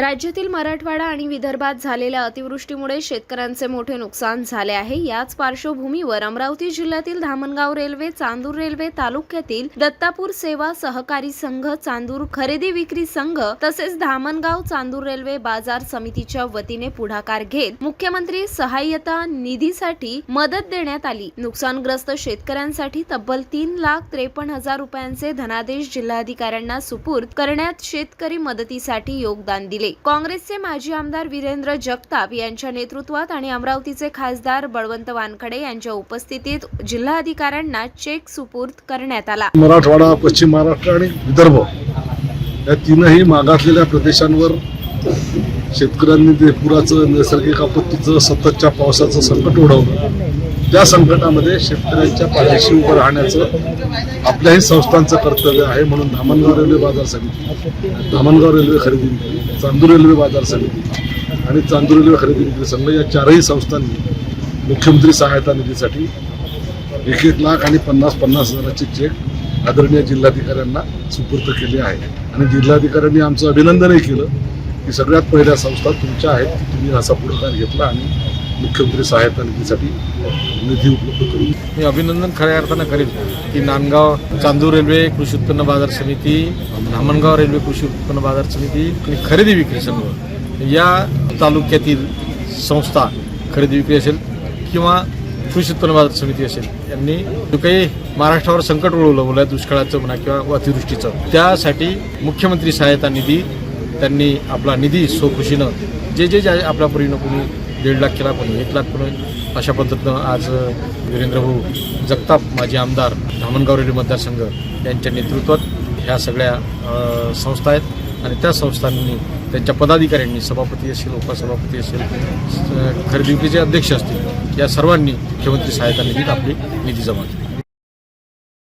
राज्यातील मराठवाडा आणि विदर्भात झालेल्या अतिवृष्टीमुळे शेतकऱ्यांचे मोठे नुकसान झाले आहे. याच पार्श्वभूमीवर अमरावती जिल्ह्यातील धामणगाव रेल्वे चांदूर रेल्वे तालुक्यातील दत्तापूर सेवा सहकारी संघ चांदूर खरेदी विक्री संघ तसेच धामणगाव चांदूर रेल्वे बाजार समितीच्या वतीने पुढाकार घेत मुख्यमंत्री सहाय्यता निधीसाठी मदत देण्यात आली. नुकसानग्रस्त शेतकऱ्यांसाठी तब्बल तीन लाख त्रेपन्न हजार रुपयांचे धनादेश जिल्हाधिकाऱ्यांना सुपूर्द करण्यात शेतकरी मदतीसाठी योगदान दिले. काँग्रेसचे माजी आमदार वीरेंद्र जगताप यांच्या नेतृत्वात आणि अमरावतीचे खासदार बळवंत वानखडे यांच्या उपस्थितीत जिल्हाधिकाऱ्यांना चेक सुपूर्द करण्यात आला. मराठवाडा पश्चिम महाराष्ट्र आणि विदर्भ या तीनही मागासलेल्या प्रदेशांवर शेतकऱ्यांनी ते पुराचं नैसर्गिक आपत्तीचं सततच्या पावसाचं संकट ओढवलं. त्या संकटामध्ये शेतकऱ्यांच्या पाठीशी उभं राहण्याचं आपल्याही संस्थांचं कर्तव्य आहे म्हणून धामणगाव रेल्वे बाजार समिती धामणगाव रेल्वे खरेदी विक्री चांदूर रेल्वे बाजार समिती आणि चांदूर रेल्वे खरेदी विक्री संघ या चारही संस्थांनी मुख्यमंत्री सहायता निधीसाठी एक एक लाख आणि पन्नास पन्नास हजाराचे चेक आदरणीय जिल्हाधिकाऱ्यांना सुपूर्द केले आहे. आणि जिल्हाधिकाऱ्यांनी आमचं अभिनंदनही केलं. की सगळ्यात पहिल्या संस्था तुमच्या आहेत की तुम्ही असा पुढाकार घेतला आणि मुख्यमंत्री सहायता निधीसाठी निधी उपलब्ध करून मी अभिनंदन खऱ्या अर्थानं करेल की नांदगाव चांदूर रेल्वे कृषी उत्पन्न बाजार समिती धामणगाव रेल्वे कृषी उत्पन्न बाजार समिती आणि खरेदी विक्री संघ या तालुक्यातील संस्था खरेदी विक्री असेल किंवा कृषी उत्पन्न बाजार समिती असेल यांनी जो काही महाराष्ट्रावर संकट ओळवलं बोला दुष्काळाचं म्हणा किंवा अतिवृष्टीचं त्यासाठी मुख्यमंत्री सहायता निधी त्यांनी आपला निधी स्वखुशीनं जे जे जे आपल्या परीनं कोणी दीड लाख केला कोणी एक लाख कोणी. अशा पद्धतीनं आज वीरेंद्र भाऊ जगताप माजी आमदार धामणगाव रेल्वे मतदारसंघ यांच्या नेतृत्वात ह्या सगळ्या संस्था आहेत. आणि त्या संस्थांनी त्यांच्या पदाधिकाऱ्यांनी सभापती असेल उपसभापती असेल खरेदी विक्रीचे अध्यक्ष असतील या सर्वांनी मुख्यमंत्री सहायता निधीत आपली निधी जमा केली.